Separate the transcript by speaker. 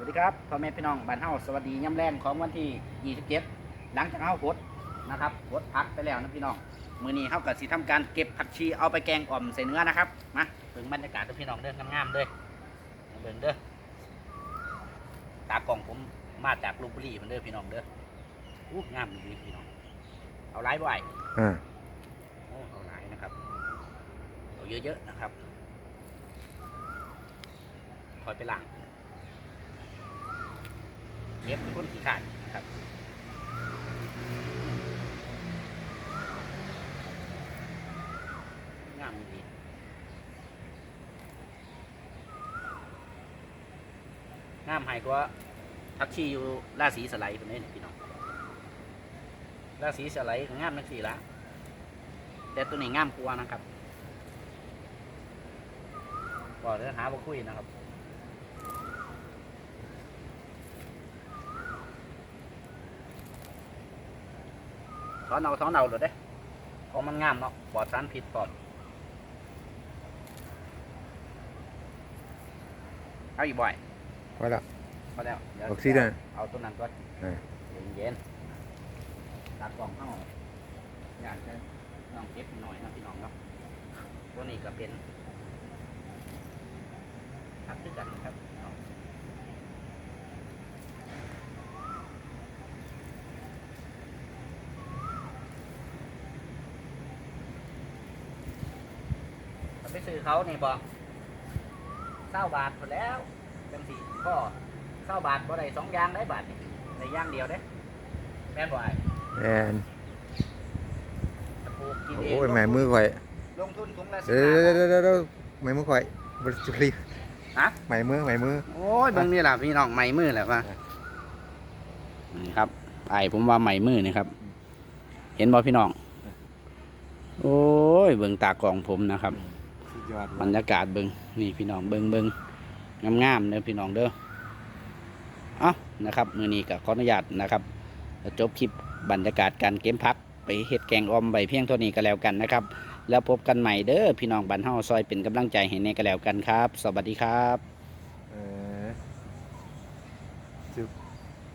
Speaker 1: วัสดีครับพ่อแม่พี่น้องบ้านเฮาสวัสดีย่ำแรงของวันที่ 27 หลังจากเฮาพดนะครับพดพักไปแล้วนะพี่น้องมื้อนี้เฮาก็สิทำการเก็บผักชีเอาไปแกงอ่อมใส่เนื้อนะครับมาเบิ่งบรรยากาศเด้อพี่น้องเด้องามๆเด้อเบิ่งเด้อตากล้องผมมาจากลพบุรีมันเด้อพี่น้องเด้ออู้งามดีพี่น้อง เอาหลายบ่ไอ้
Speaker 2: อ่า
Speaker 1: โอ้เอาหลายนะครับเอาเยอะๆนะครับคอยไปล้าง เย็บเป็นคนขี้ขาดนะครับงามดีงามหายกว่าทักชีอยู่ราศีสไลด์คนนี้นี่พี่น้องราศีสไลด์ก็งามนักสีละแต่ตัวนี้งามกว่านะครับบอกเนื้อหาบ่คุยนะครับ ถอนเอาถอนเอาเลยเด้เพราะมันงามเนาะปลอดสารพิษปลอดเอาอีกบ่อย
Speaker 2: พอแล้ว
Speaker 1: พอแล้วเดี๋ยว
Speaker 2: ออกซิเดน
Speaker 1: เอาตัวนั้นก่อน
Speaker 2: เออ
Speaker 1: เย็นๆตัดกล่องเข้าอยากจะลองเก็บหน่อยนะพี่น้องเนาะตัวนี้ก็เป็นทับด้วยกันนะครับเอาถ้า ไปซื้อเขานี่บอกเศร้าบาทหมดแล้วจังสี่ก็เศร้าบาทบ่ได้สองอย่างได้บาทนี่ได้อย่างเดียวเด้แม่นบ่ไอ้
Speaker 2: แอน
Speaker 1: ถ้าปลูกกินเอง
Speaker 2: โอ้ยแม่มือข่อย
Speaker 1: ลงทุนถุงละสิ
Speaker 2: เดี๋ยว
Speaker 1: บาท
Speaker 2: เดี๋ยวเดี๋ยวเดี๋ยวแม่มือข่อยบริสุทธิ์
Speaker 1: ฮะ
Speaker 2: แม่มือแม่มือ
Speaker 1: โอ้ยเบิ่งนี่ล่ะพี่น้องใหม่มือแหละว่านี่ครับไอ้ผมว่าใหม่มือนี่ครับ เห็นบ่พี่น้อง โอ้ยเบิ่งตากล่องผมนะครับ
Speaker 2: สุด
Speaker 1: บรรยากาศเบิงนี่พี่น้องเบิงเบิงงามงามเด้อพี่น้องเด้อเอ้านะครับมือนี้กับขออนุญาตนะครับจบคลิปบรรยากาศการเกมพักไปเห็ดแกงออมใบเพียงเท่านี้ก็แล้วกันนะครับ แล้วพบกันใหม่เด้อพี่น้องบันเฮาซอยเป็นกำลังใจให้ในก็แล้วกันครับ สวัสดีครับ เออจบ